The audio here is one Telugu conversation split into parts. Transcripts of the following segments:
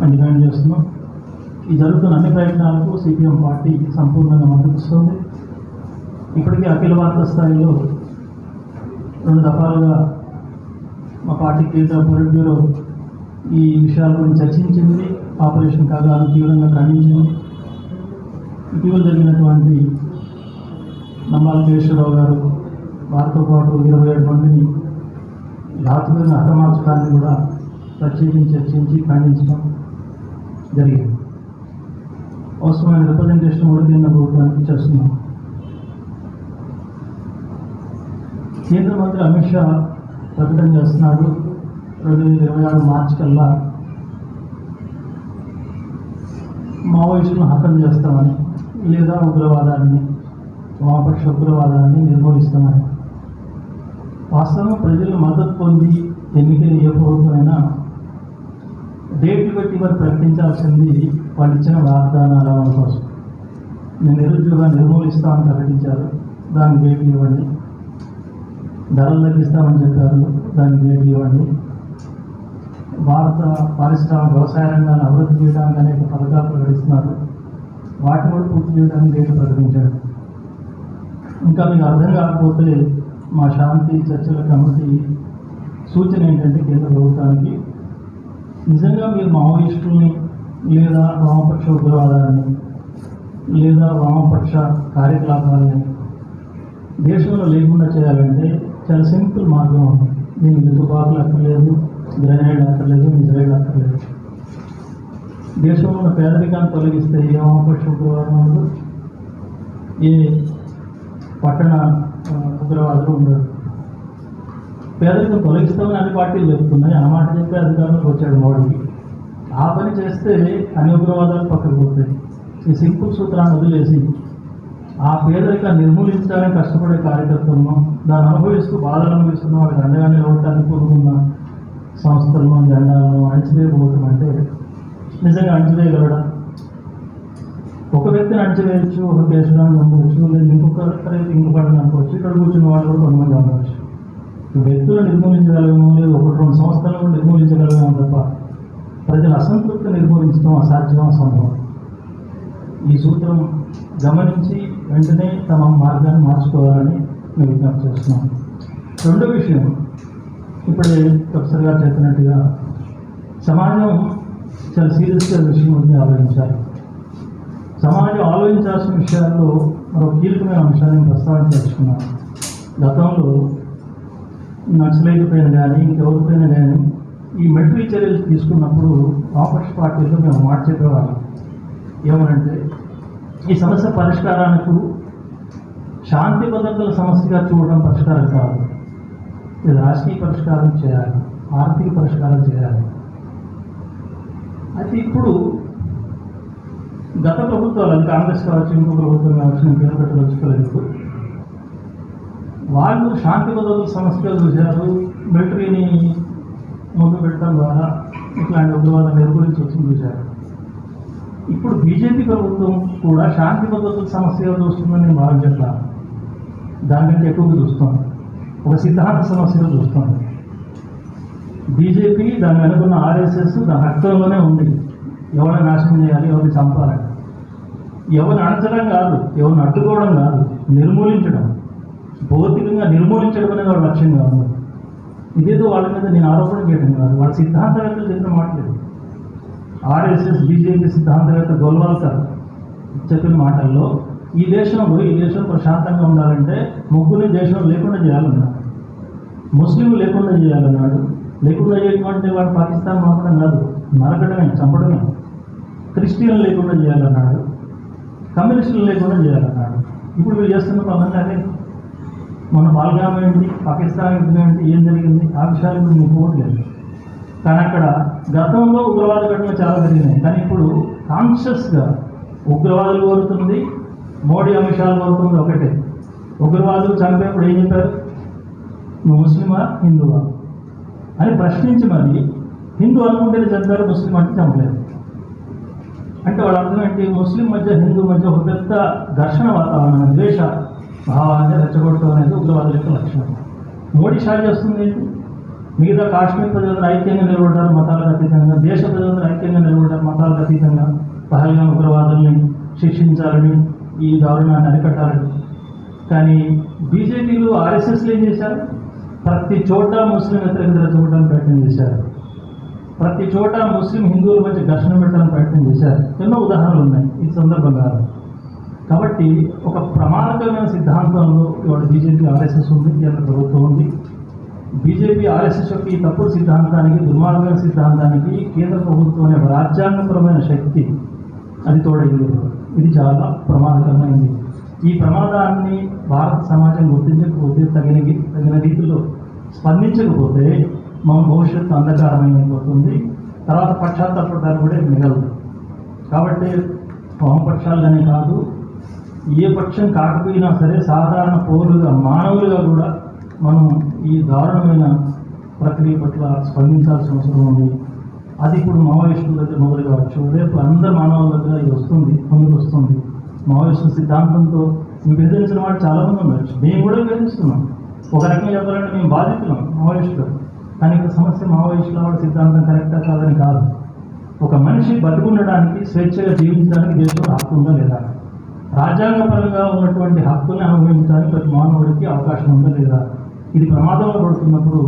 అని డిమాండ్ చేస్తున్నాం. ఈ జరుగుతున్న అన్ని ప్రయత్నాలకు సిపిఎం పార్టీ సంపూర్ణంగా మద్దతిస్తుంది ఇప్పటికే అఖిల భారత స్థాయిలో రెండు దఫాలుగా మా పార్టీ కేంద్ర పొలిట్ బ్యూరో ఈ విషయాల గురించి చర్చించింది. ఆపరేషన్ కాగాను తీవ్రంగా ఖండించింది. ఇటీవల జరిగినటువంటి నమ్మాల కేశ్వరరావు గారు వారితో పాటు ఇరవై ఏడు మందిని ధాతులను హతమార్చడాన్ని కూడా ప్రత్యేకించి చర్చించి ఖండించడం జరిగింది. అవసరమైన రిప్రజెంటేషన్ కూడా కేంద్ర ప్రభుత్వానికి చేస్తున్నాం కేంద్ర మంత్రి అమిత్ షా ప్రకటన చేస్తున్నాడు. రెండు వేల ఇరవై ఆరు మార్చి కల్లా మావోయిస్టులను హతం చేస్తామని లేదా ఉగ్రవాదాన్ని వామపక్ష ఉగ్రవాదాన్ని నిర్మూలిస్తామని. వాస్తవం ప్రజలు మద్దతు పొంది ఎన్నికైన ఏ ప్రభుత్వమైనా డేట్లు పెట్టి వారు ప్రకటించాల్సింది వాళ్ళు ఇచ్చిన వాగ్దానాల కోసం. నేను నిరుద్యోగాన్ని నిర్మూలిస్తామని ప్రకటించారు. దానికి డేట్లు ఇవ్వండి. ధరలు తగ్గిస్తామని చెప్పారు. దానికి డేట్లు ఇవ్వండి. భారత పారిశ్రామిక వ్యవసాయ రంగాన్ని అభివృద్ధి చేయడానికి అనేక పథకాలు ప్రకటిస్తున్నారు. వాటిని కూడా పూర్తి చేయడానికి డేట్లు ప్రకటించారు. ఇంకా మీకు అర్థం కాకపోతే మా శాంతి చర్చల కమిటీ సూచన ఏంటంటే కేంద్ర ప్రభుత్వానికి నిజంగా మీరు మావోయిస్టుని లేదా వామపక్ష ఉగ్రవాదాన్ని లేదా వామపక్ష కార్యకలాపాలని దేశంలో లేకుండా చేయాలంటే చాలా సింపుల్ మార్గం ఉంది. దీనికి తుపాకులు అక్కర్లేదు గ్రనేడ్ అక్కర్లేదు మిజైల్ అక్కర్లేదు. దేశంలో ఉన్న పేదరికాన్ని తొలగిస్తే ఏ వామపక్ష ఉగ్రవాదం ఉండదు ఏ పట్టణ ఉగ్రవాదులు ఉండదు పేదరికం తొలగిస్తామని అన్ని పార్టీలు చెప్తున్నాయి ఆ మాట చెప్పి అధికారంలోకి వచ్చాడు మోడీ. ఆ పని చేస్తే అన్ని ఉగ్రవాదాలు పక్కకు పోతాయి. ఈ సింపుల్ సూత్రాన్ని వదిలేసి ఆ పేదరికాన్ని నిర్మూలించడానికి కష్టపడే కార్యకర్తలను దాన్ని అనుభవిస్తూ బాధలు అనుభవిస్తున్న వాళ్ళకి అండగా నిలబడటానికి కోరుకున్న సంస్థలను జెండాలను అణచివేయబోవటం అంటే నిజంగా అణచివేయగలడా? ఒక వ్యక్తిని అణచివేయచ్చు ఒక దేశాన్ని నమ్మవచ్చు లేదు ఇంకొకరి ఇంకొకటి నమ్మవచ్చు ఇక్కడ కూర్చున్న వాళ్ళు కూడా కొంతమంది నమ్మవచ్చు వ్యక్తులు నిర్మూలించగలము లేదా ఒకటి రెండు సంస్థలను నిర్మూలించగలము తప్ప ప్రజల అసంతృప్తి నిర్మూలించడం అసాధ్యం అసంభవం ఈ సూత్రం గమనించి వెంటనే తమ మార్గాన్ని మార్చుకోవాలని మేము విజ్ఞప్తి చేస్తున్నాం. రెండో విషయం ఇప్పుడే ప్రొఫెసర్ గారు చెప్పినట్టుగా సమాజం చాలా సీరియస్గా విషయం గురించి ఆలోచించాలి. సమాజం ఆలోచించాల్సిన విషయాల్లో మరో కీలకమైన అంశాన్ని ప్రస్తావించుకున్నాను గతంలో నక్సలైట్ పైన కానీ ఇంకెవరిపైన కానీ ఈ మిలిటరీ చర్యలు తీసుకున్నప్పుడు ఆపోజిట్ పార్టీలో మేము మాట చెప్పేవాళ్ళం ఏమనంటే ఈ సమస్య పరిష్కారానికి శాంతి భద్రతల సమస్యగా చూడడం పరిష్కారం కాదు. ఇది రాజకీయ పరిష్కారం చేయాలి ఆర్థిక పరిష్కారం చేయాలి. అయితే ఇప్పుడు గత ప్రభుత్వాలు కాంగ్రెస్ కావచ్చు ఇంకో ప్రభుత్వం కావచ్చు నేను పేరు పెట్టదలుచుకోలేదు వాళ్ళు శాంతి భద్రతల సమస్యలు చూశారు. మిలిటరీని మొదలు పెట్టడం ద్వారా ఇట్లాంటి ఉగ్రవాదం నిర్మూలించి వచ్చింది చూశారు. ఇప్పుడు బీజేపీ ప్రభుత్వం కూడా శాంతి భద్రతల సమస్యగా చూస్తుందని నేను భావించట్లా దానికంటే ఎక్కువగా చూస్తాం. ఒక సిద్ధాంత సమస్యగా చూస్తాం. బీజేపీ దాని వెనుకున్న ఆర్ఎస్ఎస్ దాని రక్తంలోనే ఉంది. ఎవరిని నాశనం చేయాలి ఎవరిని చంపాలని ఎవరిని అణచడం కాదు ఎవరిని అడ్డుకోవడం కాదు నిర్మూలించడం. భౌతికంగా నిర్మూలించడం అనేది వాళ్ళ లక్ష్యం కాదు ఇదేదో వాళ్ళ మీద నేను ఆరోపణ చేయడం కాదు. వాళ్ళ సిద్ధాంతవేత్తలు చెప్పిన మాటలేదు ఆర్ఎస్ఎస్ బీజేపీ సిద్ధాంతవేత్త గోల్వాల్కర్ చెప్పిన మాటల్లో ఈ దేశంలో ఈ దేశం ప్రశాంతంగా ఉండాలంటే ముగ్గురిని దేశం లేకుండా చేయాలన్నాడు. ముస్లిం లేకుండా చేయాలన్నాడు. లేకుండా చేయటువంటి వాడు పాకిస్తాన్ మాత్రం కాదు నరకడమే చంపడమే క్రిస్టియన్ లేకుండా చేయాలన్నాడు. కమ్యూనిస్టులు లేకుండా చేయాలన్నాడు. ఇప్పుడు వీళ్ళు చేస్తున్న పనులు అదే. మన బాల్గ్రామ్ ఏంటి పాకిస్తాన్ యుద్ధం ఏంటి ఏం జరిగింది? ఆ విషయాలు మేము పోవట్లేదు కానీ అక్కడ గతంలో ఉగ్రవాద ఘటనలు చాలా జరిగినాయి. కానీ ఇప్పుడు కాన్షియస్గా ఉగ్రవాదులు కోరుతుంది మోడీ అంశాలు కోరుతుంది ఒకటే. ఉగ్రవాదులు చంపేప్పుడు ఏం చెప్పారు? నువ్వు ముస్లిమా హిందువా? అని ప్రశ్నించి మరి హిందూ అనుకుంటేనే చంపారు ముస్లిం అంటే చంపలేదు. అంటే వాళ్ళ అర్థం ఏంటి? ముస్లిం మధ్య హిందూ మధ్య ఒక పెద్ద ఘర్షణ వాతావరణం ద్వేష. భావాన్ని రెచ్చగొట్టడం అనేది ఉగ్రవాదుల యొక్క లక్షణం. మోడీ షాట్ చేస్తుంది ఏంటి? మిగతా కాశ్మీర్ ప్రజలందరూ ఐక్యంగా నిలబడ్డారు మతాలకు అతీతంగా. దేశ ప్రజలందరూ ఐక్యంగా నిలబడ్డారు అతీతంగా. పహల్గా ఉగ్రవాదుల్ని శిక్షించాలని ఈ దారుణాన్ని అరికట్టాలని. కానీ బీజేపీలు ఆర్ఎస్ఎస్లు ఏం చేశారు? ప్రతి చోట ముస్లిం వ్యతిరేకత రెచ్చగొట్టడానికి ప్రయత్నం చేశారు. ప్రతి చోట ముస్లిం హిందువుల మధ్య ఘర్షణ పెట్టడానికి ప్రయత్నం చేశారు. ఎన్నో ఉదాహరణలు ఉన్నాయి ఈ సందర్భంగా. కాబట్టి ఒక ప్రమాదకరమైన సిద్ధాంతంలో ఇవాళ బీజేపీ ఆర్ఎస్ఎస్ ఉంది కేంద్ర ప్రభుత్వం ఉంది. బీజేపీ ఆర్ఎస్ఎస్ యొక్క ఈ తప్పుడు సిద్ధాంతానికి దుర్మార్గమైన సిద్ధాంతానికి కేంద్ర ప్రభుత్వం అనే రాజ్యాంగపరమైన శక్తి అది తోడైంది. ఇది చాలా ప్రమాదకరమైంది. ఈ ప్రమాదాన్ని భారత సమాజం గుర్తించకపోతే తగిన తగిన రీతిలో స్పందించకపోతే మన భవిష్యత్తు అంధకారమైపోతుంది. తర్వాత పశ్చాత్తాపడడానికి కూడా మిగలదు. కాబట్టి వామపక్షాలుగానే కాదు ఏ పక్షం కాకపోయినా సరే సాధారణ పౌరులుగా మానవులుగా కూడా మనం ఈ దారుణమైన ప్రక్రియ పట్ల స్పందించాల్సిన అవసరం ఉంది. అది ఇప్పుడు మావోయిస్టుల దగ్గర మొదలు కావచ్చు. రేపు అందరు మానవుల దగ్గర ఇది వస్తుంది ముందుకు వస్తుంది. మావోయిస్టుల సిద్ధాంతంతో విభేదించిన వాళ్ళు చాలామంది ఉండొచ్చు. మేము కూడా విభేదిస్తున్నాం ఒక రకంగా చెప్పాలంటే మేము బాధితున్నాం మావోయిస్టులు. కానీ ఇక్కడ సమస్య మావోయిస్టుల వాళ్ళ సిద్ధాంతం కరెక్టా కాదని కాదు. ఒక మనిషి బతుకుండడానికి స్వేచ్ఛగా జీవించడానికి దేశంలో హక్కు ఉందా లేదా? రాజ్యాంగపరంగా ఉన్నటువంటి హక్కుని అనుభవించడానికి ప్రతి మానవుడికి అవకాశం ఉందా లేదా? ఇది ప్రమాదంలో పడుతున్నప్పుడు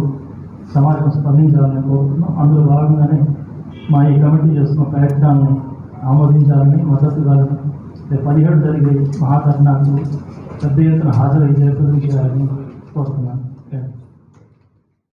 సమాజం స్పందించాలని కోరుతున్నాం అందులో భాగంగానే మా ఈ కమిటీ చేస్తున్న ప్రయత్నాన్ని ఆమోదించాలని మద్దతు ఇవ్వాలని పదిహేడు జరిగే మహాధర్నాకు పెద్ద ఎత్తున హాజరై చేయాలని కోరుతున్నాను.